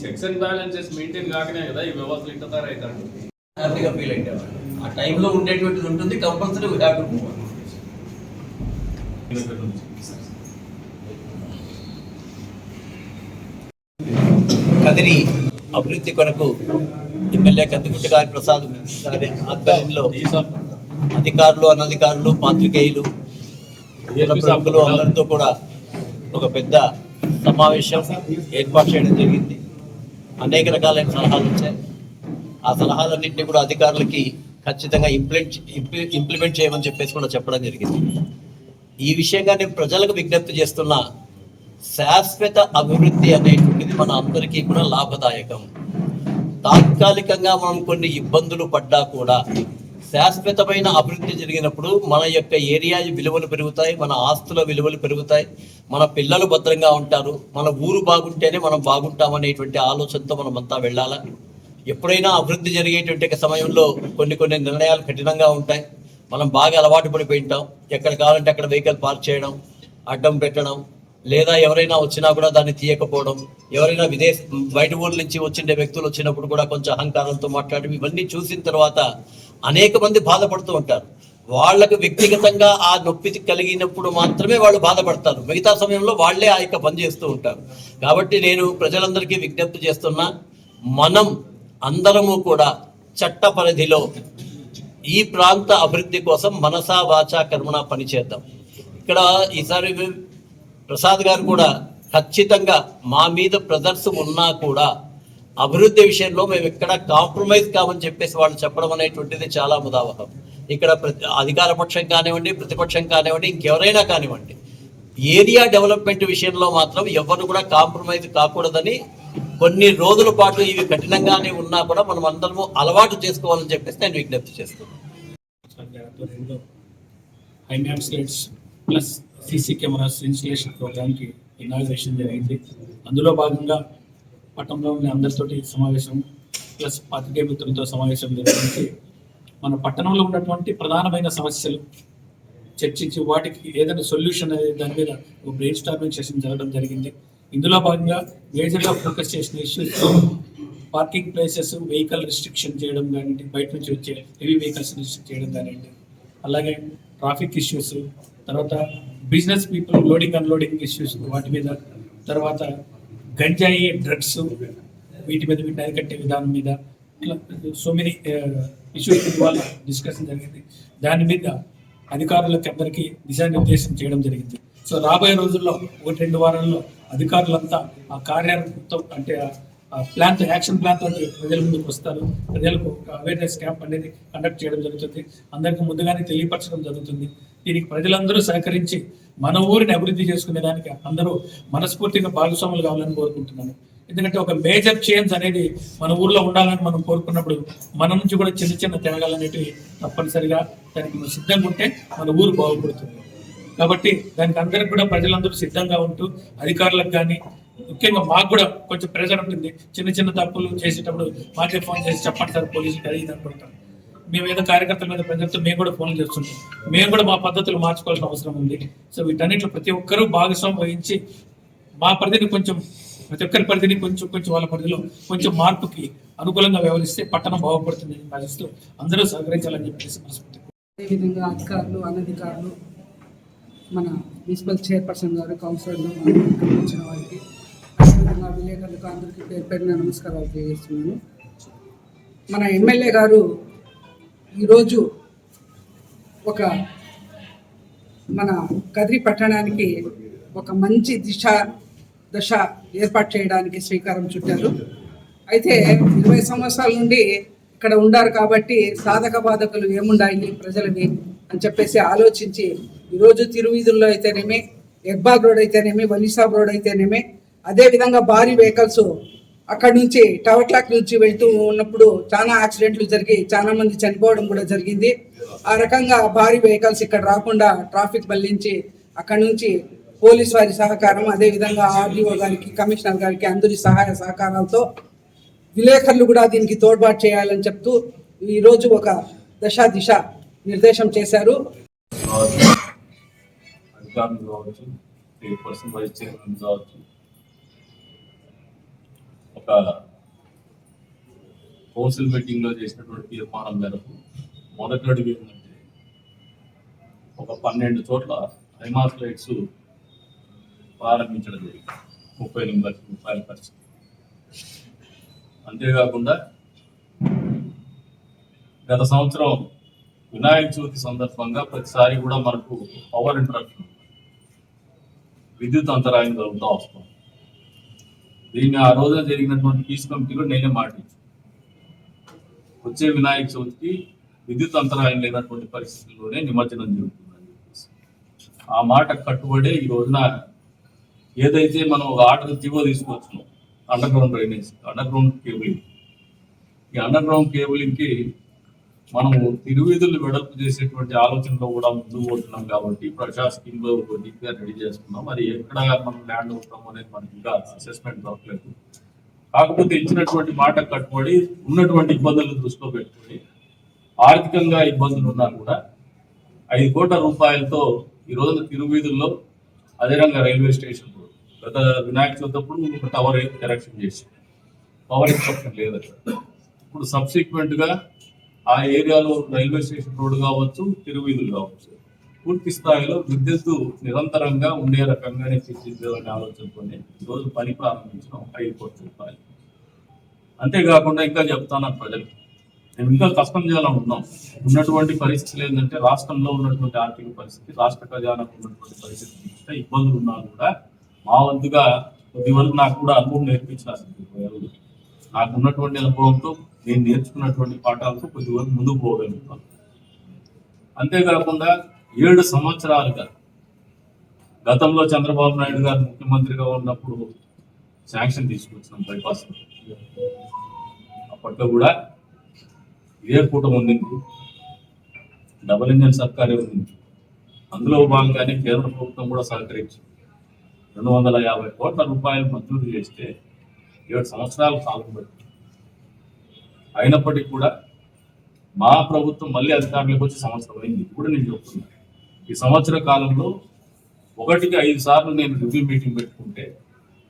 Checks and balances maintain కాకనే కదా ఈ వ్యవస్థలు ఇంత తయారవుతారు హ్యాపీగా ఫీల్ అయ్యేవాడు ఆ టైంలో ఉండేటువంటిది ఉంటుంది కంపల్సరీ హ్యాపీ కదిరి అభివృద్ధి కొరకు ఎమ్మెల్యే కందుకుంటి గారి ప్రసాద్ గారి ఆధ్వర్యంలో అధికారులు అనధికారులు పాత్రికేయులు ప్రముఖులు అందరితో కూడా ఒక పెద్ద సమావేశం ఏర్పాటు చేయడం జరిగింది. అనేక రకాలైన సలహాలు వచ్చాయి. ఆ సలహాలన్నింటినీ కూడా అధికారులకి ఖచ్చితంగా ఇంప్లిమెంట్ ఇంప్లిమెంట్ చేయమని చెప్పేసి కూడా చెప్పడం జరిగింది. ఈ విషయంగా నేను ప్రజలకు విజ్ఞప్తి చేస్తున్న శాశ్వత అభివృద్ధి అనేటువంటిది మన అందరికీ కూడా లాభదాయకం. తాత్కాలికంగా మనం కొన్ని ఇబ్బందులు పడ్డా కూడా శాశ్వతమైన అభివృద్ధి జరిగినప్పుడు మన యొక్క ఏరియా విలువలు పెరుగుతాయి మన ఆస్తుల విలువలు పెరుగుతాయి మన పిల్లలు భద్రంగా ఉంటారు మన ఊరు బాగుంటేనే మనం బాగుంటామనేటువంటి ఆలోచనతో మనం అంతా వెళ్ళాలా? ఎప్పుడైనా అభివృద్ధి జరిగేటువంటి సమయంలో కొన్ని కొన్ని నిర్ణయాలు కఠినంగా ఉంటాయి. మనం బాగా అలవాటు పడిపోయి ఉంటాం. ఎక్కడ కావాలంటే అక్కడ వెహికల్ పార్క్ చేయడం అడ్డం పెట్టడం లేదా ఎవరైనా వచ్చినా కూడా దాన్ని తీయకపోవడం ఎవరైనా విదేశ బయట ఊర్ల నుంచి వచ్చిండే వ్యక్తులు వచ్చినప్పుడు కూడా కొంచెం అహంకారంతో మాట్లాడడం ఇవన్నీ చూసిన తర్వాత అనేక మంది బాధపడుతూ ఉంటారు. వాళ్ళకు వ్యక్తిగతంగా ఆ నొప్పి కలిగినప్పుడు మాత్రమే వాళ్ళు బాధపడతారు. మిగతా సమయంలో వాళ్ళే ఆ యొక్క పని చేస్తూ ఉంటారు. కాబట్టి నేను ప్రజలందరికీ విజ్ఞప్తి చేస్తున్నా మనం అందరము కూడా చట్ట పరిధిలో ఈ ప్రాంత అభివృద్ధి కోసం మనసా వాచా కర్మణ పనిచేద్దాం ఇక్కడ ఈసారి ప్రసాద్ గారు కూడా ఖచ్చితంగా మా మీద ప్రదర్శన ఉన్నా కూడా అభివృద్ధి విషయంలో మేము ఎక్కడ కాంప్రమైజ్ కామని చెప్పేసి వాళ్ళు చెప్పడం అనేటువంటిది చాలా ముదావహం. ఇక్కడ ప్రతి అధికార పక్షం కానివ్వండి ప్రతిపక్షం కానివ్వండి ఇంకెవరైనా కానివ్వండి ఏరియా డెవలప్మెంట్ విషయంలో మాత్రం ఎవరు కూడా కాంప్రమైజ్ కాకూడదని కొన్ని రోజుల పాటు ఇవి కఠినంగానే ఉన్నా కూడా మనం అందరము అలవాటు చేసుకోవాలని చెప్పేసి నేను విజ్ఞప్తి చేస్తున్నాను. గారి ప్లస్ సీసీ కెమెరాస్ ఇన్స్టలేషన్ ప్రోగ్రామ్కి ఇనాగ్రేషన్ జరిగింది. అందులో భాగంగా పట్టణంలో ఉన్న అందరితోటి సమావేశం ప్లస్ పాతికేయ మిత్రులతో సమావేశం నిర్వహించి మన పట్టణంలో ఉన్నటువంటి ప్రధానమైన సమస్యలు చర్చించి వాటికి ఏదైనా సొల్యూషన్ అనేది దాని మీద ఒక బ్రెయిన్ స్టార్మింగ్ సెషన్ జరగడం జరిగింది. ఇందులో భాగంగా మేజర్గా ఫోకస్ చేసిన issues parking places vehicle restriction చేయడం కానివ్వండి బయట నుంచి వచ్చే హెవీ వెహికల్స్ రిస్ట్రిక్ట్ చేయడం కానివ్వండి అలాగే ట్రాఫిక్ ఇష్యూస్ తర్వాత business people loading unloading issues వాటి మీద తర్వాత గంజాయి డ్రగ్స్ వీటి మీద వీటిని అరికట్టే విధానం మీద ఇట్లా సో మెనీ ఇష్యూస్ ఇవాళ డిస్కషన్ జరిగింది. దాని మీద అధికారులకు అందరికీ దిశానిర్దేశం చేయడం జరిగింది. సో రాబోయే రోజుల్లో ఒకటి రెండు వారాల్లో అధికారులంతా ఆ కార్యాలయంతో అంటే ఆ ప్లాన్ యాక్షన్ ప్లాన్ తోటి ప్రజల ముందుకు వస్తారు. ప్రజలకు అవేర్నెస్ క్యాంప్ అనేది కండక్ట్ చేయడం జరుగుతుంది. అందరికీ ముందుగానే తెలియపరచడం జరుగుతుంది. దీనికి ప్రజలందరూ సహకరించి మన ఊరిని అభివృద్ధి చేసుకునే దానికి అందరూ మనస్ఫూర్తిగా భాగస్వాములు కావాలని కోరుకుంటున్నాను. ఎందుకంటే ఒక మేజర్ చేంజ్ అనేది మన ఊర్లో ఉండాలని మనం కోరుకున్నప్పుడు మన నుంచి కూడా చిన్న చిన్న తేడాలనేటివి తప్పనిసరిగా దానికి సిద్ధంగా ఉంటే మన ఊరు బాగుపడుతుంది. కాబట్టి దానికి అందరికి కూడా ప్రజలందరూ సిద్ధంగా ఉంటూ అధికారులకు కానీ ముఖ్యంగా మాకు కూడా కొంచెం ప్రెజర్ ఉంటుంది. చిన్న చిన్న తప్పులు చేసేటప్పుడు మాకే ఫోన్ చేసి చెప్పండి సార్ పోలీసులు అది ఇది మేము ఏదో కార్యకర్తల మీద ప్రజలతో మేము కూడా ఫోన్లు చేస్తుంటాం. మేము కూడా మా పద్ధతులు మార్చుకోవాల్సిన అవసరం ఉంది. సో వీటన్నిటిలో ప్రతి ఒక్కరూ భాగస్వామ్యం వహించి మా పరిధిని కొంచెం ప్రతి ఒక్కరి పరిధిని కొంచెం కొంచెం వాళ్ళ పరిధిలో కొంచెం మార్పుకి అనుకూలంగా వ్యవహరిస్తే పట్టణం బాగుపడుతుందని భావిస్తూ అందరూ సహకరించాలని చెప్పేసి మనస్ఫూర్తి అదేవిధంగా అధికారులు అనధికారులు మన మున్సిపల్ చైర్పర్సన్ గారు కౌన్సిలర్లు వచ్చిన వారికి అదేవిధంగా విలేకరులకు అందరికీ పేరు పేరున నమస్కారాలు తెలియజేస్తున్నాను. మన ఎమ్మెల్యే గారు ఈరోజు ఒక మన కదిరి పట్టణానికి ఒక మంచి దిశ దశ ఏర్పాటు చేయడానికి శ్రీకారం చుట్టారు. అయితే ఇరవై సంవత్సరాల నుండి ఇక్కడ ఉండారు కాబట్టి సాధక బాధకులు ఏముండాయి ప్రజలవి అని చెప్పేసి ఆలోచించి ఈరోజు తిరువీధుల్లో అయితేనేమి ఎగ్బాగ్ రోడ్ అయితేనేమి వలీసాబ్ రోడ్ అయితేనేమి అదేవిధంగా భారీ వెహికల్స్ అక్కడ నుంచి టవర్ క్లాక్ నుంచి వెళ్తూ ఉన్నప్పుడు చాలా యాక్సిడెంట్లు జరిగి చాలా మంది చనిపోవడం కూడా జరిగింది. ఆ రకంగా భారీ వెహికల్స్ ఇక్కడ రాకుండా ట్రాఫిక్ మళ్ళించి అక్కడ నుంచి పోలీస్ వారి సహకారం అదేవిధంగా ఆర్డీఓ గారికి కమిషనర్ గారికి అందరి సహాయ సహకారాలతో విలేకరులు కూడా దీనికి తోడ్పాటు చేయాలని చెప్తూ ఈరోజు ఒక దశ దిశ నిర్దేశం చేశారు. అధికారులు కావచ్చు యొక్క కౌన్సిల్ మీటింగ్లో చేసినటువంటి తీర్మానం మేరకు మొదటి అడుగు ఏంటంటే ఒక పన్నెండు చోట్ల హైమాస్ లైట్స్ ప్రారంభించడం జరిగింది. ముప్పై ఎనిమిది ముప్పై రూపాయల ఖర్చు అంతేకాకుండా గత సంవత్సరం వినాయక చవితి సందర్భంగా ప్రతిసారి కూడా మనకు పవర్ ఇంటరప్షన్ విద్యుత్ అంతరాయం కలుగుతూ వస్తుంది. దీన్ని ఆ రోజున జరిగినటువంటి పీస్ కమిటీలో నేనే మాటించు వచ్చే వినాయక చవితికి విద్యుత్ అంతరాయం లేనటువంటి పరిస్థితుల్లోనే నిమజ్జనం జరుగుతుందని చెప్పేసి. ఆ మాట కట్టుబడే ఈ రోజున ఏదైతే మనం ఒక ఆర్డర్ జీవో తీసుకొచ్చినాం underground drainage underground cabling ఈ అండర్ గ్రౌండ్ కేబులింగ్కి మనము తిరువీధులు వెడల్పు చేసేటువంటి ఆలోచనలో కూడా ముందుకు పోతున్నాం కాబట్టి ప్రశాసకింగ్లో కొద్దిగా రెడీ చేసుకున్నాం మరి ఎక్కడ మనం ల్యాండ్ అవుతాం అనేది మనకి ఇంకా అసెస్మెంట్ దొరకలేదు. కాకపోతే ఇచ్చినటువంటి మాట కట్టుబడి ఉన్నటువంటి ఇబ్బందులను దృష్టిలో పెట్టుకొని ఆర్థికంగా ఇబ్బందులు ఉన్నా కూడా ఐదు కోట్ల రూపాయలతో ఈ రోజున తిరువీధుల్లో అదేవిధంగా రైల్వే స్టేషన్ గత వినాయక చవితప్పుడు ఒక టవర్ ఎరక్షన్ చేసి పవర్ ఇన్స్ట్రక్షన్ లేదు అక్కడ. ఇప్పుడు సబ్సిక్వెంట్గా ఆ ఏరియాలో రైల్వే స్టేషన్ రోడ్డు కావచ్చు తిరువీధులు కావచ్చు పూర్తి స్థాయిలో విద్యుత్ నిరంతరంగా ఉండే రకంగానే తీర్చిదిద్దాలనే ఆలోచనతోనే ఈరోజు పని ప్రారంభించడం హైకోర్టు చెప్పాలి. అంతేకాకుండా ఇంకా చెప్తాను ప్రజలు మేము ఇంకా కష్టం చేయాలని ఉన్నాం. ఉన్నటువంటి పరిస్థితులు ఏంటంటే రాష్ట్రంలో ఉన్నటువంటి ఆర్థిక పరిస్థితి రాష్ట్ర ఖజానాకు ఉన్నటువంటి పరిస్థితి చూస్తే ఇబ్బందులు ఉన్నా కూడా మా వంతుగా కొద్ది వరకు నాకు కూడా అనుభవం నేర్పించాల్సింది. నాకు ఉన్నటువంటి అనుభవంతో నేను నేర్చుకున్నటువంటి పాఠాలతో కొద్దివరకు ముందుకు పోగలుగుతాను అంతేకాకుండా ఏడు సంవత్సరాలుగా గతంలో చంద్రబాబు నాయుడు గారు ముఖ్యమంత్రిగా ఉన్నప్పుడు శాంక్షన్ తీసుకొచ్చినాం బైపాస్ అప్పట్లో కూడా ఇదే కూటమి ఉంది డబుల్ ఇంజన్ సర్కారే ఉంది అందులో భాగంగానే కేంద్ర ప్రభుత్వం కూడా సహకరించి రెండు వందల యాభై కోట్ల రూపాయలు మంజూరు చేస్తే ఏడు సంవత్సరాలు సాగుబడి అయినప్పటికీ కూడా మా ప్రభుత్వం మళ్ళీ అధికారంలోకి వచ్చి సంవత్సరం అయింది ఇప్పుడు నేను చెప్తున్నాను ఈ సంవత్సర కాలంలో ఒకటికి ఐదు సార్లు నేను రివ్యూ మీటింగ్ పెట్టుకుంటే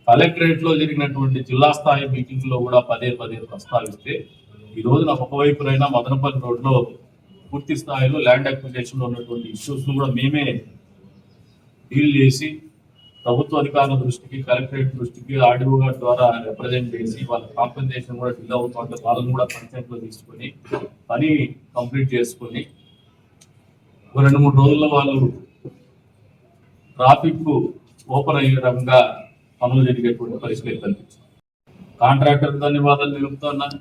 కలెక్టరేట్లో జరిగినటువంటి జిల్లా స్థాయి మీటింగ్లో కూడా పదే పదే ప్రస్తావిస్తే నా ఒక ఒకవైపునైనా మదనపల్లి రోడ్లో పూర్తి స్థాయిలో ల్యాండ్ అక్విజేషన్లో ఉన్నటువంటి ఇష్యూస్ను కూడా మేమే డీల్ చేసి ప్రభుత్వ అధికారుల దృష్టికి కలెక్టరేట్ దృష్టికి ఆర్డీఓ గారి ద్వారా రిప్రజెంట్ చేసి వాళ్ళ కాంపెన్సేషన్ కూడా ఫిల్ అవుతుంటే వాళ్ళని కూడా కన్సెంట్ తీసుకొని పని కంప్లీట్ చేసుకొని ఒక రెండు మూడు రోజుల్లో వాళ్ళు ట్రాఫిక్ ఓపెన్ అయ్యే రకంగా పనులు జరిగేటువంటి పరిస్థితి కల్పించారు కాంట్రాక్టర్ ధన్యవాదాలు తెలుపుతున్నాను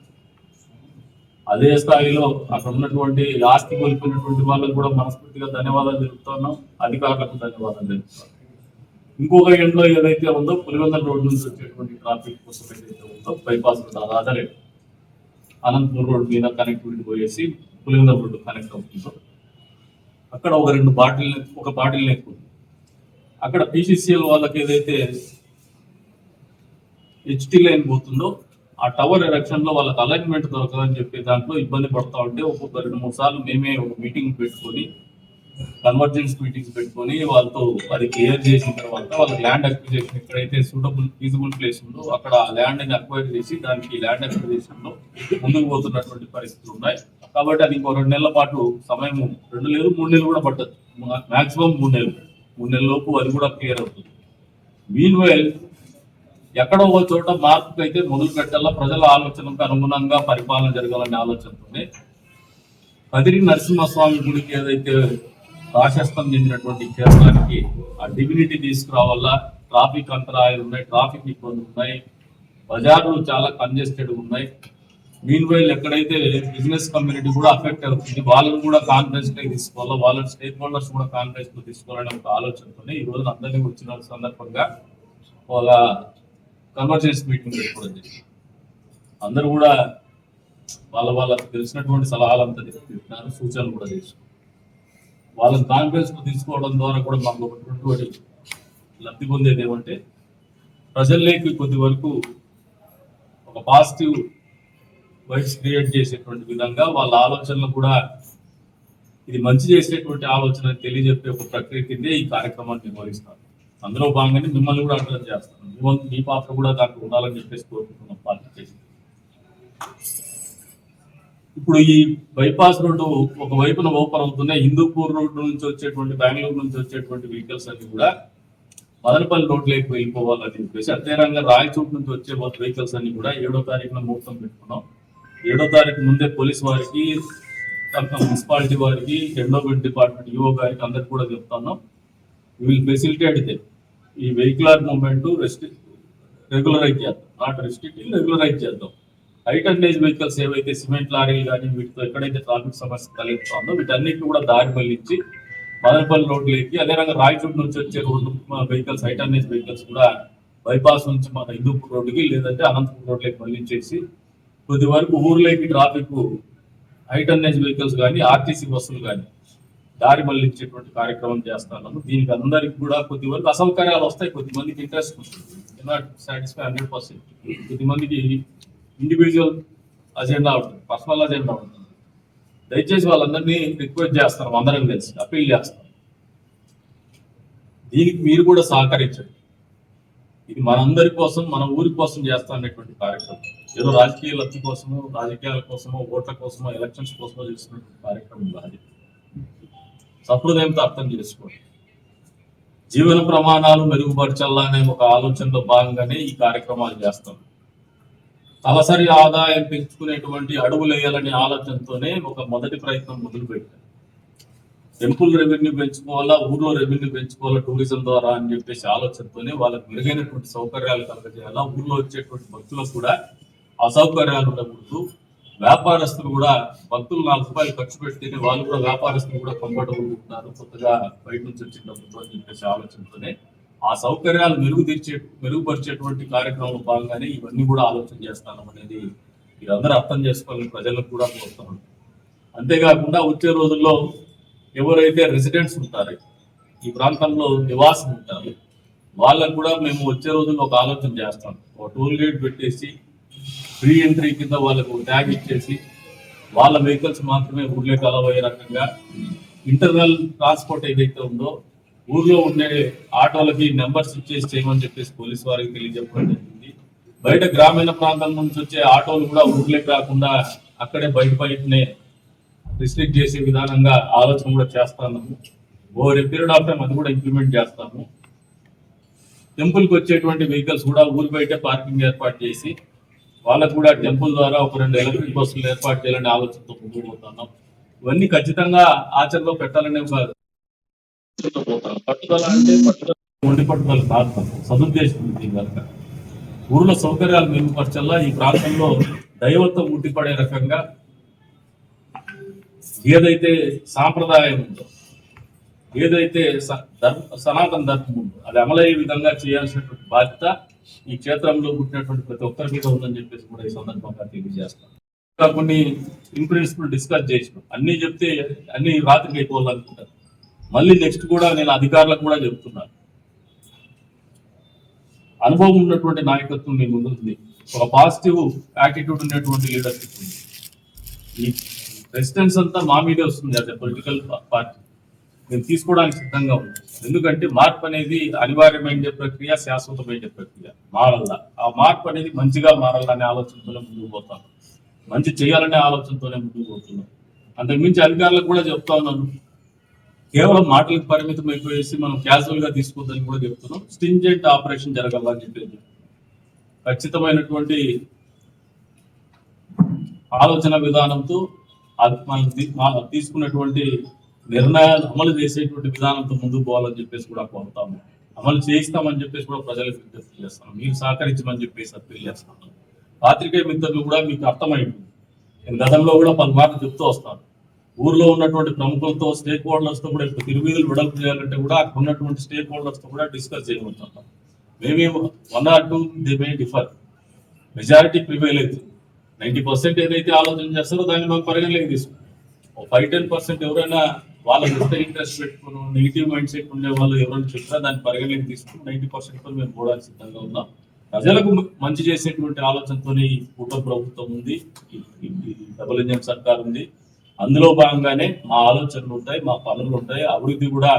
అదే స్థాయిలో అక్కడ ఉన్నటువంటి ఆస్తి కోల్పోయినటువంటి వాళ్ళకు కూడా మనస్ఫూర్తిగా ధన్యవాదాలు తెలుపుతున్నాం అధికారులకు ధన్యవాదాలు తెలుపుతున్నాం ఇంకొక ఎండ్లో ఏదైతే ఉందో పులివెందల రోడ్ నుంచి వచ్చేటువంటి ట్రాఫిక్ కోసం ఏదైతే ఉందో బైపాస్ రోడ్ ఆధారే అనంతపూర్ రోడ్ మీద కనెక్టివిటీ పోయేసి పులివెందల రోడ్డు కనెక్ట్ అవుతుందో. అక్కడ ఒక రెండు బాటిల్ ఒక బాటిల్ నెక్ అక్కడ పీసీసీఎల్ వాళ్ళకి ఏదైతే హెచ్టీ లైన్ పోతుందో ఆ టవర్ ఎరక్షన్లో వాళ్ళకి అలైన్మెంట్ దొరకదని చెప్పి దాంట్లో ఇబ్బంది పడతా ఉంటే ఒక్కొక్క రెండు మూడు సార్లు మేమే ఒక మీటింగ్ పెట్టుకొని కన్వర్జెన్స్ మీటింగ్స్ పెట్టుకొని వాళ్ళతో అది క్లియర్ చేసిన తర్వాత వాళ్ళకి ల్యాండ్ అక్విజేషన్ ఎక్కడైతే సూటబుల్ ఫీజిబుల్ ప్లేస్ ఉందో అక్కడ ల్యాండ్ని అక్వైర్ చేసి దానికి ల్యాండ్ అక్విజేషన్లో ముందుకు పోతున్నటువంటి పరిస్థితులు ఉన్నాయి. కాబట్టి అది ఇంకో రెండు నెలల పాటు సమయం రెండు నెలలు మూడు నెలలు కూడా పట్టదు. మాక్సిమం మూడు నెలలు. మూడు నెలల లోపు అది కూడా క్లియర్ అవుతుంది. మీన్ వైల్ ఎక్కడో ఒక చోట మార్పుకి అయితే మొదలు పెట్టాలా? ప్రజల ఆలోచనకు అనుగుణంగా పరిపాలన జరగాలనే ఆలోచనతోనే. కదిరి నరసింహస్వామి గుడికి ఏదైతే ప్రాశస్తం చెందినటువంటి క్షేత్రానికి ఆ డివినిటీ తీసుకురావాలా ట్రాఫిక్ అంతరాయాలు ఉన్నాయి ట్రాఫిక్ ఇబ్బందులు ఉన్నాయి బజార్లు చాలా కంజెస్టెడ్ ఉన్నాయి. మీన్ వైల్ ఎక్కడైతే బిజినెస్ కమ్యూనిటీ కూడా అఫెక్ట్ అవుతుంది వాళ్ళని కూడా కాన్ఫరెన్స్లో తీసుకోవాలా వాళ్ళ స్టేక్ హోల్డర్స్ కూడా కాన్ఫరెన్స్లో తీసుకోవాలనే ఒక ఆలోచనతోనే ఈ రోజున అందరినీ వచ్చిన సందర్భంగా ఒక కన్వర్జెన్స్ మీటింగ్ పెట్టుకోవడం జరిగింది. అందరూ కూడా వాళ్ళ వాళ్ళకి తెలిసినటువంటి సలహాలు అంతా సూచనలు కూడా చేశారు. వాళ్ళని కాన్ఫరెన్స్ తీసుకోవడం ద్వారా కూడా మాకు ఒకటి లబ్ధి పొందేది ఏమంటే ప్రజల్లోకి కొద్ది వరకు ఒక పాజిటివ్ వైబ్స్ క్రియేట్ చేసేటువంటి విధంగా వాళ్ళ ఆలోచనలు కూడా ఇది మంచి చేసేటువంటి ఆలోచన తెలియజెప్పే ఒక ప్రక్రియ కిందే ఈ కార్యక్రమాన్ని నిర్వహిస్తారు. అందులో భాగంగానే మిమ్మల్ని కూడా అర్థం చేస్తాను. మీ మీ పాత్ర కూడా దాంట్లో ఉండాలని చెప్పేసి కోరుకుంటున్నాం పార్టీ చేసి ఇప్పుడు ఈ బైపాస్ రోడ్డు ఒక వైపున ఓపెన్ అవుతున్నాయి. హిందూపూర్ రోడ్డు నుంచి వచ్చేటువంటి బెంగళూరు నుంచి వచ్చేటువంటి వెహికల్స్ అన్ని కూడా మదనపల్లి రోడ్లోకి వెళ్ళిపోవాలని చెప్పేసి అదేవిధంగా రాయచూట్ నుంచి వచ్చే వెహికల్స్ అన్ని కూడా ఏడో తారీఖున ముహూర్తం పెట్టుకున్నాం. ఏడో తారీఖు ముందే పోలీస్ వారికి మున్సిపాలిటీ వారికి ఎండోమెంట్ డిపార్ట్మెంట్ యువ గారికి అందరికి కూడా చెప్తున్నాం విల్ ఫెసిలిటేట్ దే ఈ వెహికులర్ మూమెంట్ రెస్ట్రిక్ రెగ్యులరైజ్ చేద్దాం. నాట్ రెస్ట్రిక్ట్ రెగ్యులరైజ్ చేద్దాం. హైటర్నేజ్ వెహికల్స్ ఏవైతే సిమెంట్ లారీలు కానీ వీటితో ఎక్కడైతే ట్రాఫిక్ సమస్య తలెత్తుందో వీటన్నిటిని కూడా దారి మళ్ళించి మదనపల్లి రోడ్లోకి అదే రకంగా రాయచూట్ నుంచి వచ్చే road vehicles high tonnage vehicles కూడా బైపాస్ నుంచి మన హిందూపూర్ రోడ్డుకి లేదంటే అనంతపూర్ రోడ్లోకి మళ్ళించేసి కొద్ది వరకు ఊర్లోకి ట్రాఫిక్ హైటర్నేజ్ వెహికల్స్ కానీ ఆర్టీసీ బస్సులు కానీ దారి మళ్ళించేటువంటి కార్యక్రమం చేస్తాను దీనికి అందరికి కూడా కొద్ది వరకు అసౌకర్యాలు వస్తాయి కొద్ది మందికి ఇంట్రెస్ట్ ఉంటుంది. సాటిస్ఫై హండ్రెడ్ పర్సెంట్ కొద్ది మందికి ఇండివిజువల్ అజెండా ఉంటుంది పర్సనల్ అజెండా ఉంటుంది. దయచేసి వాళ్ళందరినీ రిక్వెస్ట్ చేస్తారు అందరం కలిసి అప్పీల్ చేస్తారు. దీనికి మీరు కూడా సహకరించండి. ఇది మనందరి కోసం మన ఊరి కోసం చేస్తానటువంటి కార్యక్రమం. ఏదో రాజకీయ లబ్ధి కోసమో రాజకీయాల కోసమో ఓట్ల కోసమో ఎలక్షన్స్ కోసమో చేస్తున్నటువంటి కార్యక్రమం కాదు సహృదయంతో అర్థం చేసుకోండి. జీవన ప్రమాణాలు మెరుగుపరచాలనే ఒక ఆలోచనలో భాగంగానే ఈ కార్యక్రమాలు చేస్తాం. తలసరి ఆదాయం పెంచుకునేటువంటి అడుగులు వేయాలనే ఆలోచనతోనే ఒక మొదటి ప్రయత్నం మొదలుపెట్టారు. టెంపుల్ రెవెన్యూ పెంచుకోవాలా ఊర్లో రెవెన్యూ పెంచుకోవాలా టూరిజం ద్వారా అని చెప్పేసి ఆలోచనతోనే వాళ్ళకి మెరుగైనటువంటి సౌకర్యాలు కలగజేయాలా ఊర్లో వచ్చేటువంటి భక్తులకు కూడా అసౌకర్యాలు ఉండకూడదు. వ్యాపారస్తులు కూడా భక్తులు నాలుగు రూపాయలు ఖర్చు పెడితేనే వాళ్ళు కూడా వ్యాపారస్తులు కూడా కంఫర్టబుల్ కొత్తగా బయట నుంచి వచ్చిన డబ్బుతో అని చెప్పేసి ఆలోచనతోనే ఆ సౌకర్యాలు మెరుగు తీర్చే మెరుగుపరిచేటువంటి కార్యక్రమంలో భాగంగానే ఇవన్నీ కూడా ఆలోచన చేస్తాను అనేది మీరందరూ అర్థం చేసుకోవాలని ప్రజలకు కూడా కోరుతున్నాను అంతేకాకుండా వచ్చే రోజుల్లో ఎవరైతే రెసిడెంట్స్ ఉంటారో ఈ ప్రాంతంలో నివాసం ఉంటారు వాళ్ళకు కూడా మేము వచ్చే రోజుల్లో ఒక ఆలోచన చేస్తాం. ఒక టోల్ గేట్ పెట్టేసి ఫ్రీ ఎంట్రీ కింద వాళ్ళకు ట్యాగ్ ఇచ్చేసి వాళ్ళ వెహికల్స్ మాత్రమే ఊర్లోకి అలవ్ అయ్యే రకంగా ఇంటర్నల్ ట్రాన్స్పోర్ట్ ఏదైతే ఉందో ఊర్లో ఉండే ఆటోలకి నెంబర్స్ ఇచ్చేసి చేయమని చెప్పేసి పోలీస్ వారికి తెలియజెప్పడం జరిగింది. బయట గ్రామీణ ప్రాంతం నుంచి వచ్చే ఆటోలు కూడా ఊర్లోకి రాకుండా అక్కడే బయట బయటనే రిస్ట్రిక్ట్ చేసే విధానంగా ఆలోచన కూడా చేస్తాము. ఓవర్ పీరియడ్ ఆఫ్ టైం అది కూడా ఇంప్లిమెంట్ చేస్తాము. టెంపుల్కి వచ్చేటువంటి వెహికల్స్ కూడా ఊరి బయట పార్కింగ్ ఏర్పాటు చేసి వాళ్ళకు కూడా టెంపుల్ ద్వారా ఒక రెండు ఎలక్ట్రిక్ బస్సులు ఏర్పాటు చేయాలనే ఆలోచనతో ముందుకు పోతున్నాం. ఇవన్నీ ఖచ్చితంగా ఆచరణలో పెట్టాలనే పట్టుదల అంటే పట్టుదల ఒండి పట్టుదల కాదు సదుద్దేశం కనుక ఊర్లో సౌకర్యాలు మెరుగుపరచల్లా ఈ ప్రాంతంలో దైవత్వం ఉట్టిపడే రకంగా ఏదైతే సాంప్రదాయం ఉందో ఏదైతే సనాతన ధర్మం ఉందో అది అమలయ్యే విధంగా చేయాల్సినటువంటి బాధ్యత ఈ క్షేత్రంలో పుట్టినటువంటి ప్రతి ఒక్కరి మీద ఉందని చెప్పేసి కూడా ఈ సందర్భంగా తెలియజేస్తాం కొన్ని ఇన్ ప్రిన్సిపల్ డిస్కస్ చేసినాం. అన్ని చెప్తే అన్ని రాత్రికి అయిపోవాలనుకుంటారు. మళ్ళీ నెక్స్ట్ కూడా నేను అధికారులకు కూడా చెప్తున్నాను అనుభవం ఉన్నటువంటి నాయకత్వం మీ ముందుంది. ఒక పాజిటివ్ యాటిట్యూడ్ ఉన్నటువంటి లీడర్షిప్ ఉంది. ఈ రెసిడెన్స్ అంతా మా మీదే వస్తుంది అదే పొలిటికల్ పార్టీ మేము తీసుకోవడానికి సిద్ధంగా ఉంది ఎందుకంటే మార్పు అనేది అనివార్యమైన ప్రక్రియ శాశ్వతమైన ప్రక్రియ. మారల్లా. ఆ మార్పు అనేది మంచిగా మారాలనే ఆలోచనతోనే ముందుకు పోతాం. మంచి చేయాలనే ఆలోచనతోనే ముందుకు పోతున్నాం. అంతకుమించి అధికారులకు కూడా చెప్తా ఉన్నాను. కేవలం మాటలకు పరిమితం అయిపోయేసి మనం క్యాజువల్గా తీసుకోవద్దని కూడా చెప్తున్నాం. స్టింజెంట్ ఆపరేషన్ జరగాలని చెప్పేసి ఖచ్చితమైనటువంటి ఆలోచన విధానంతో అది మనం తీసుకున్నటువంటి నిర్ణయాలు అమలు చేసేటువంటి విధానంతో ముందుకు పోవాలని చెప్పేసి కూడా కోరుతాము. అమలు చేయిస్తామని చెప్పేసి కూడా ప్రజలకు విజ్ఞప్తి చేస్తాను మీరు సహకరించమని చెప్పేసి అప్పీల్ చేస్తాను పాత్రికేయ మిత్రులు కూడా మీకు అర్థమైంది నేను గతంలో కూడా పలు మాటలు చెప్తూ వస్తాను. ఊర్లో ఉన్నటువంటి ప్రముఖులతో స్టేక్ హోల్డర్స్తో కూడా ఇప్పుడు తిరువీధులు విడుదల చేయాలంటే కూడా అక్కడ ఉన్నటువంటి స్టేక్ హోల్డర్స్తో కూడా డిస్కస్ చేయబోతున్నాం maybe one or two they may differ. Majority prevail అవుతుంది నైన్టీ పర్సెంట్ ఏదైతే ఆలోచన చేస్తారో దాన్ని మేము పరిగణలోకి తీసుకుంటాం ఫైవ్ టెన్ పర్సెంట్ ఎవరైనా వాళ్ళ ఎంత ఇంట్రెస్ట్ పెట్టుకుని నెగిటివ్ మైండ్ సెట్ ఉండే వాళ్ళు ఎవరైనా చెప్పినా దాన్ని పరిగణలోకి తీసుకుని నైంటీ పర్సెంట్ మేము కూడా సిద్ధంగా ఉన్నాం. ప్రజలకు మంచి చేసేటువంటి ఆలోచనతోనే ఈ కూటమి ప్రభుత్వం ఉంది. ఈ డబుల్ ఇంజన్ సర్కార్ ఉంది. అందులో భాగంగానే మా ఆలోచనలు ఉంటాయి మా పనులు ఉంటాయి అభివృద్ధి కూడా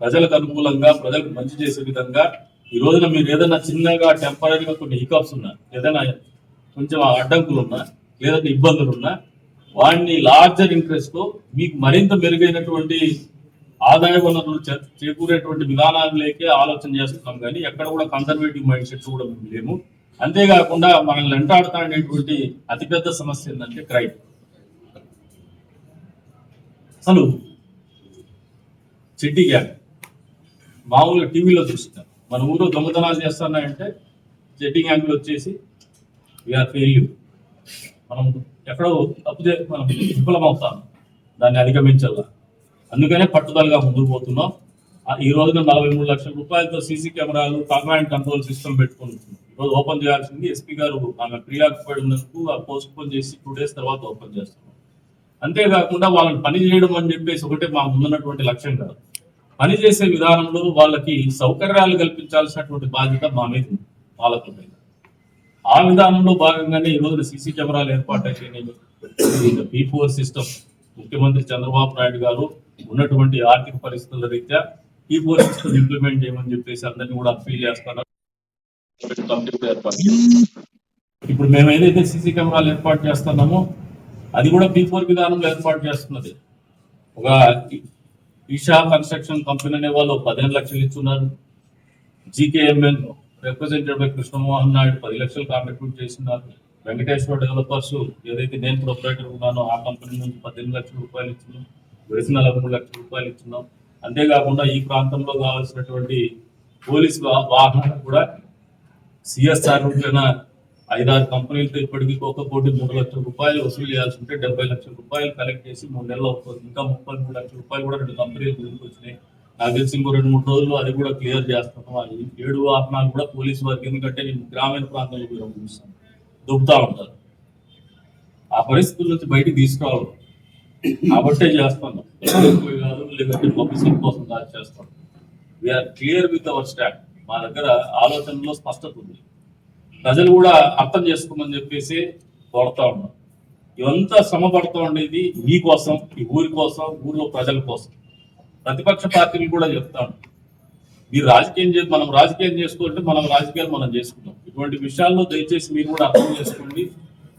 ప్రజలకు అనుకూలంగా ప్రజలకు మంచి చేసే విధంగా. ఈ రోజున మీరు ఏదైనా చిన్నగా టెంపరీగా కొన్ని హికప్స్ ఉన్నా ఏదైనా కొంచెం అడ్డంకులు ఉన్నా లేదంటే ఇబ్బందులు ఉన్నా వాడిని లార్జర్ ఇంట్రెస్ట్తో మీకు మరింత మెరుగైనటువంటి ఆదాయ వనరులు చే- చేకూరేటువంటి విధానాలకే ఆలోచన చేస్తున్నాం కానీ ఎక్కడ కూడా కన్సర్వేటివ్ మైండ్ సెట్ కూడా మేము లేము. అంతేకాకుండా మనల్ని వెంటాడుతాడేటువంటి అతిపెద్ద సమస్య ఏంటంటే క్రైమ్. అసలు చెడ్డి గ్యాంగ్ మామూలుగా టీవీలో చూస్తున్నాం. మన ఊళ్ళో దొంగతనాలు చేస్తున్నాయంటే చెడ్డి గ్యాంగ్లు వచ్చేసి వీఆర్ ఫెయిల్యూర్ మనం ఎక్కడో తప్పు చే మనం విఫలమవుతాం. దాన్ని అధిగమించాల అందుకనే పట్టుదలగా ముందుకు పోతున్నాం. ఆ ఈ రోజున నలభై మూడు లక్షల రూపాయలతో సీసీ కెమెరాలు కమాండ్ కంట్రోల్ సిస్టమ్ పెట్టుకుంటున్నాం ఈరోజు ఓపెన్ చేయాల్సింది ఎస్పీ గారు. ఆమె ప్రియాక్యుపైడ్ ఉన్నందుకు ఆ పోస్ట్ పోన్ చేసి టూ డేస్ తర్వాత ఓపెన్ చేస్తున్నాం. అంతేకాకుండా వాళ్ళని పని చేయడం అని చెప్పేసి ఒకటే మా ముందున్నటువంటి లక్ష్యం కాదు. పని చేసే విధానంలో వాళ్ళకి సౌకర్యాలు కల్పించాల్సినటువంటి బాధ్యత మా మీద ఉంది పాలకుల మీద ఆ విధానంలో భాగంగానే ఈ రోజున సీసీ కెమెరాలు ఏర్పాటు అయినాయి పీ ఫోర్ సిస్టమ్ ముఖ్యమంత్రి చంద్రబాబు నాయుడు గారు ఉన్నటువంటి ఆర్థిక పరిస్థితుల రీత్యా పీ ఫోర్ సిస్టమ్ ఇంప్లిమెంట్ చేయమని చెప్పేసి అందరినీ కూడా అప్పీల్ చేస్తున్నారు. కమిటీ ఏర్పాటు ఇప్పుడు మేము ఏదైతే సీసీ కెమెరాలు ఏర్పాటు చేస్తున్నామో అది కూడా పీ ఫోర్ విధానంలో ఏర్పాటు చేస్తున్నది. ఒక ఈషా కన్స్ట్రక్షన్ కంపెనీ అనే వాళ్ళు పదిహేను లక్షలు ఇచ్చున్నారు. GKML represented by Krishnamohan Naidu పది లక్షలు కాంట్రిబ్యూట్ చేస్తున్నారు. వెంకటేశ్వర డెవలపర్స్ ఏదైతే నేను ప్రొపరేటర్ ఉన్నానో ఆ కంపెనీ నుంచి పద్దెనిమిది లక్షల రూపాయలు ఇచ్చినాం. వెలిసి నలభై మూడు లక్షల రూపాయలు ఇచ్చినాం. అంతేకాకుండా ఈ ప్రాంతంలో కావాల్సినటువంటి పోలీస్ వాహనాలు కూడా సిఎస్ఆర్ రూపేణ ఐదారు కంపెనీలతో ఇప్పటికీ ఒక కోటి మూడు లక్షల రూపాయలు వసూలు చేయాల్సి ఉంటే డెబ్బై లక్షల రూపాయలు కలెక్ట్ చేసి మూడు నెలలు అవుతుంది. ఇంకా ముప్పై మూడు లక్షల రూపాయలు కూడా రెండు కంపెనీలు ముందుకు వచ్చినాయి. నాకు తెలిసి ఇంకో రెండు మూడు రోజుల్లో అది కూడా క్లియర్ చేస్తాను. అది ఏడు వాహనాలు కూడా పోలీసు వారికి ఎందుకంటే నేను గ్రామీణ ప్రాంతంలో కూడా చూస్తాను దుబ్బుతా ఉంటారు. ఆ పరిస్థితుల నుంచి బయటికి తీసుకురావడం కాబట్టే చేస్తున్నాం కాదు లేదంటే పబ్లిసిటీ కోసం కాదు చేస్తాను. We are clear with our stand మా దగ్గర ఆలోచనలో స్పష్టత ఉంది. ప్రజలు కూడా అర్థం చేసుకోమని చెప్పేసి కోరుతా ఉన్నాం. ఇవంతా శ్రమ పడుతూ ఉండేది మీకోసం ఈ ఊరి కోసం ఊర్లో ప్రజల కోసం. ప్రతిపక్ష పార్టీలు కూడా చెప్తాను మీరు రాజకీయం చే మనం రాజకీయం చేసుకుంటే మనం రాజకీయాలు మనం చేసుకుంటాం. ఇటువంటి విషయాల్లో దయచేసి మీరు కూడా అర్థం చేసుకోండి.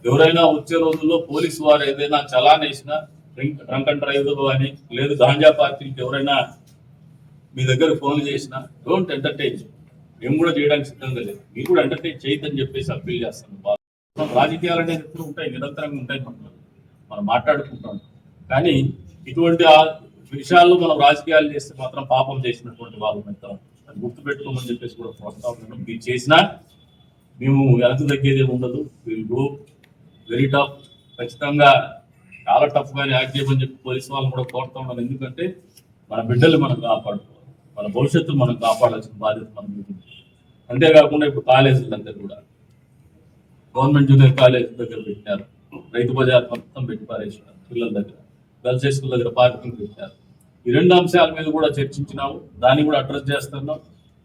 ఎవరైనా వచ్చే రోజుల్లో పోలీసు వారు ఏదైనా చలాన్ వేసినా డ్రింక్ డ్రంక్ అండ్ డ్రైవ్ అని లేదు గాంజా పార్టీకి ఎవరైనా మీ దగ్గర ఫోన్ చేసినా డోంట్ ఎంటర్టైన్ మేము కూడా చేయడానికి సిద్ధంగా లేదు. మీరు కూడా ఎంటర్టైన్ చేయొద్దని చెప్పేసి అప్పీల్ చేస్తాను. మనం రాజకీయాలు అనేది ఎప్పుడు ఉంటాయి నిరంతరంగా ఉంటాయి మనం మనం మాట్లాడుకుంటాం. కానీ ఇటువంటి విషయాల్లో మనం రాజకీయాలు చేస్తే మాత్రం పాపం చేసినటువంటి వాళ్ళు పెడతాం అది గుర్తుపెట్టుకోమని చెప్పేసి కూడా ప్రోత్సాహం మీరు చేసినా మేము వెనక తగ్గేది ఉండదు. విల్ గో వెరీ టఫ్ ఖచ్చితంగా చాలా టఫ్ గానే యాక్ట్ చేయమని చెప్పి పోలీసు వాళ్ళని కూడా కోరుతా ఉన్నాను ఎందుకంటే మన బిడ్డలు మనం కాపాడుకోవాలి. మన భవిష్యత్తు మనం కాపాడాల్సిన బాధ్యత మనం మీద అంతేకాకుండా ఇప్పుడు కాలేజీల దగ్గర కూడా. గవర్నమెంట్ జూనియర్ కాలేజ్ దగ్గర పెట్టారు. రైతు బజార్ మొత్తం పెట్టి పారేసినారు పిల్లల దగ్గర. గర్ల్స్ హై స్కూల్ దగ్గర పార్కింగ్ పెట్టారు. ఈ రెండు అంశాల మీద కూడా చర్చించినాము. దాన్ని కూడా అడ్రస్ చేస్తున్నాం.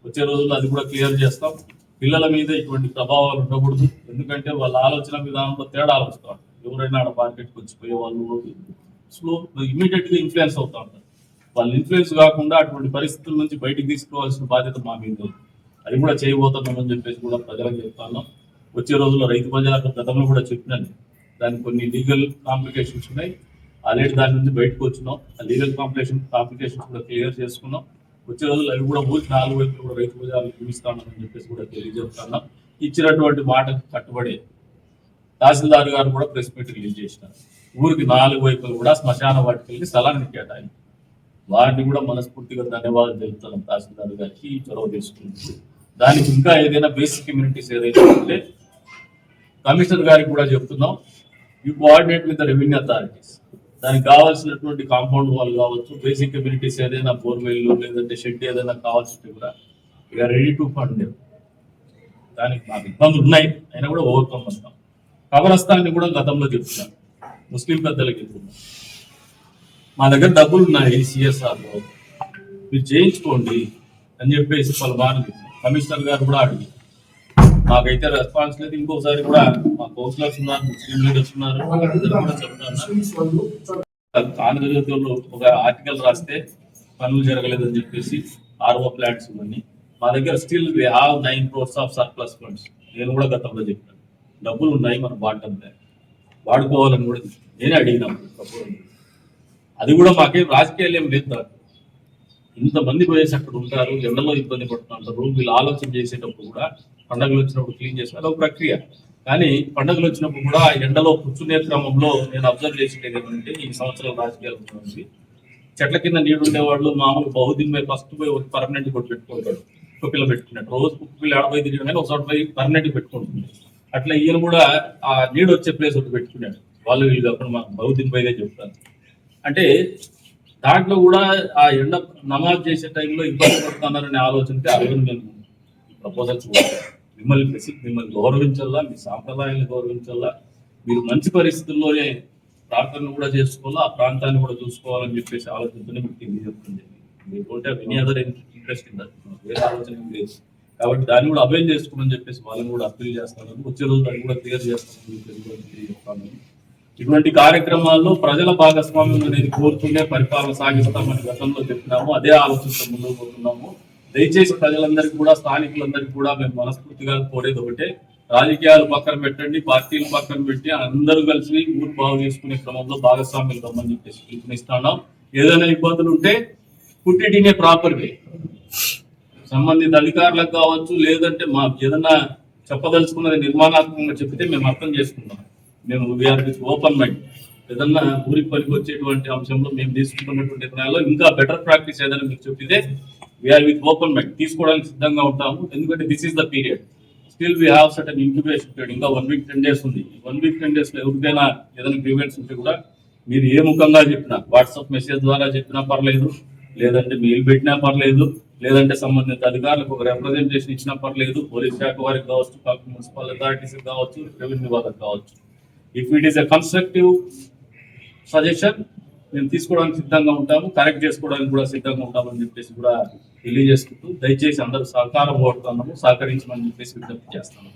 వచ్చే రోజుల్లో అది కూడా క్లియర్ చేస్తాం. పిల్లల మీద ఇటువంటి ప్రభావాలు ఉండకూడదు. ఎందుకంటే వాళ్ళ ఆలోచన విధానంలో తేడాలు వస్తూ ఉంటాయి ఎవరైనా ఆడ మార్కెట్కి వచ్చిపోయే వాళ్ళు స్లో ఇమీడియట్గా ఇన్ఫ్లుయెన్స్ అవుతా ఉంటారు. వాళ్ళు ఇన్ఫ్లుయెన్స్ కాకుండా అటువంటి పరిస్థితుల నుంచి బయటికి తీసుకోవాల్సిన బాధ్యత మా మీద ఉంది. అది కూడా చేయబోతున్నామని చెప్పేసి కూడా ప్రజలకు చెప్తాను. వచ్చే రోజుల్లో రైతు బజార్ గతంలో కూడా చెప్పినాను దానికి కొన్ని లీగల్ కాంప్లికేషన్స్ ఉన్నాయి. ఆల్రెడీ దాని నుంచి బయటకు వచ్చినాం. ఆ లీగల్ కాంప్లికేషన్ కాంప్లికేషన్స్ కూడా క్లియర్ చేసుకున్నాం. వచ్చే రోజుల్లో అవి కూడా ఊరికి నాలుగు వైపులు కూడా రైతు బజార్లు చూపిస్తామని చెప్పేసి కూడా తెలియజేస్తున్నాం ఇచ్చినటువంటి మాటకు కట్టుబడి తహసీల్దార్ గారు కూడా ప్రెస్ మీట్ రిలీజ్ చేసినారు. ఊరికి నాలుగు వైపులు కూడా శ్మశాన వాటికి స్థలాన్ని కేటాయించారు. వారిని కూడా మనస్ఫూర్తిగా ధన్యవాదాలు తెలుపుతున్నాం తహసీల్దార్ గారికి. చొరవ తీసుకుంటున్నాం. దానికి ఇంకా ఏదైనా బేసిక్ కమ్యూనిటీస్ ఏదైతే ఉంటే కమిషనర్ గారికి కూడా చెప్తున్నాం. You coordinate with the revenue authorities దానికి కావాల్సినటువంటి కాంపౌండ్ వాల్ కావచ్చు బేసిక్ కమ్యూనిటీస్ ఏదైనా బోర్వెల్ లేదంటే షెడ్ ఏదైనా కావాల్సింటే కూడా ఇక రెడీ టు ఫండ్ దానికి మాకు ఇబ్బందులు ఉన్నాయి. అయినా కూడా ఓవర్కమ్ వస్తాం కబరస్థాన్ని కూడా గతంలో చెప్తున్నాను ముస్లిం పెద్దలకు చెప్తున్నాం. మా దగ్గర డబ్బులు ఉన్నాయి సిఎస్ఆర్లో. మీరు చేయించుకోండి అని చెప్పేసి పలు బాగా కమిషనర్ గారు కూడా అడిగి మాకైతే రెస్పాన్స్ లేదు. ఇంకోసారి కూడా మా కౌన్సిలర్స్ ఉన్నారు ముస్లిం లీడర్స్ ఉన్నారు కూడా చెప్తున్నారు. ఆంధ్రజ్యోతి ఒక ఆర్టికల్ రాస్తే పనులు జరగలేదని చెప్పేసి ఆర్ఓ ప్లాంట్స్ ఇవన్నీ. మా దగ్గర still we have nine crores of surplus funds నేను కూడా గతంలో చెప్పాను. డబ్బులు ఉన్నాయి మన బాటం వాడుకోవాలని కూడా నేనే అడిగినాం. అది కూడా మాకేం రాజకీయాలు ఏం లేదు. ఇంతమంది పోయేసి అక్కడ ఉంటారు ఎండలో ఇబ్బంది పడుతుంటారు వీళ్ళు ఆలోచన చేసేటప్పుడు కూడా పండగలు వచ్చినప్పుడు క్లీన్ చేసిన అదొక ప్రక్రియ. కానీ పండుగలు వచ్చినప్పుడు కూడా ఎండలో కూర్చునే క్రమంలో నేను అబ్జర్వ్ చేసేది ఏంటంటే ఈ సంవత్సరం రాజకీయాలు చెట్ల కింద నీడు ఉండేవాళ్ళు మామూలు బహుదిన పోయి ఫస్ట్ పోయి ఒక పర్మనెంట్ కొట్టి పెట్టుకుంటాడు కుప్పిలో పెట్టుకున్నట్టు. రోజు కుప్పిలో ఆడపోయి తిరిగి కానీ ఒకసారి పోయి పర్మనెంట్ పెట్టుకుంటుంది. అట్లా ఈయన కూడా ఆ నీడు వచ్చే ప్లేస్ ఒకటి పెట్టుకున్నాడు. వాళ్ళు వీళ్ళు అప్పుడు మా బహుదిన పోయిదే చెప్తారు. అంటే దాంట్లో కూడా ఆ ఎండ నమాజ్ చేసే టైంలో ఇబ్బంది పడుతున్నారనే ఆలోచనకి అరవై మేము ప్రపోజల్స్ మిమ్మల్ని బెసిక్ మిమ్మల్ని గౌరవించాలా మీ సాంప్రదాయాన్ని గౌరవించాలా మీరు మంచి పరిస్థితుల్లోనే ప్రార్థన కూడా చేసుకోవాలా ఆ ప్రాంతాన్ని కూడా చూసుకోవాలని చెప్పేసి ఆలోచనతోనే మీకు తెలియజెప్తుంది మీకుంటే ఉంటే any other interest in that వేరే ఆలోచన ఏం లేదు. కాబట్టి దాన్ని కూడా అవేల్ చేసుకోమని చెప్పేసి వాళ్ళని కూడా అప్పీల్ చేస్తాను. వచ్చే రోజు దాన్ని కూడా క్లియర్ చేస్తాను చెప్పేసి ఇటువంటి కార్యక్రమాల్లో ప్రజల భాగస్వామ్యం అనేది కోరుతూనే పరిపాలన సాగిస్తామని గతంలో చెప్పినాము. అదే ఆలోచనతో ముందుకు పోతున్నాము. దయచేసి ప్రజలందరికీ కూడా స్థానికులందరికీ కూడా మేము మనస్ఫూర్తిగా కోరేది ఒకటే. రాజకీయాలు పక్కన పెట్టండి పార్టీలు పక్కన పెట్టి అందరూ కలిసి ఊరు బాగు చేసుకునే క్రమంలో భాగస్వామ్యులు రమ్మని చెప్పేసి పిలుపునిస్తున్నాం. ఏదైనా ఇబ్బందులు ఉంటే పుట్టిటినే ప్రాపర్ వే సంబంధిత అధికారులకు కావచ్చు లేదంటే మా ఏదన్నా చెప్పదలుచుకున్నది నిర్మాణాత్మకంగా చెప్తే మేము అర్థం చేసుకుంటాం. మేము వీఆర్ విత్ ఓపెన్ మైండ్. ఏదన్నా ఊరికి పనికి వచ్చేటువంటి అంశంలో మేము తీసుకుంటున్నటువంటి నిర్ణయాల్లో ఇంకా బెటర్ ప్రాక్టీస్ ఏదైనా మీకు చెప్పితే వీఆర్ విత్ ఓపెన్ మైండ్. తీసుకోవడానికి సిద్ధంగా ఉంటాము. ఎందుకంటే this is the period still we have certain incubation period ఇంకా వన్ వీక్ టెన్ డేస్ ఉంది. వన్ వీక్ టెన్ డేస్లో ఎవరికైనా ఏదైనా గ్రీవెంట్స్ ఉంటే కూడా మీరు ఏ ముఖంగా చెప్పినా వాట్సాప్ మెసేజ్ ద్వారా చెప్పినా పర్లేదు లేదంటే మెయిల్ పెట్టినా పర్లేదు లేదంటే సంబంధిత అధికారులకు ఒక రిప్రజెంటేషన్ ఇచ్చినా పర్లేదు పోలీస్ శాఖ వారికి కావచ్చు మున్సిపల్ అథారిటీస్ కావచ్చు రెవెన్యూ వాళ్ళకి కావచ్చు. If it is a constructive suggestion మేము తీసుకోవడానికి సిద్ధంగా ఉంటాము కరెక్ట్ చేసుకోవడానికి కూడా సిద్ధంగా ఉంటామని చెప్పేసి కూడా తెలియజేసుకుంటూ దయచేసి అందరూ సహకారం కోరుతున్నాము సహకరించమని చెప్పేసి విజ్ఞప్తి చేస్తున్నాము.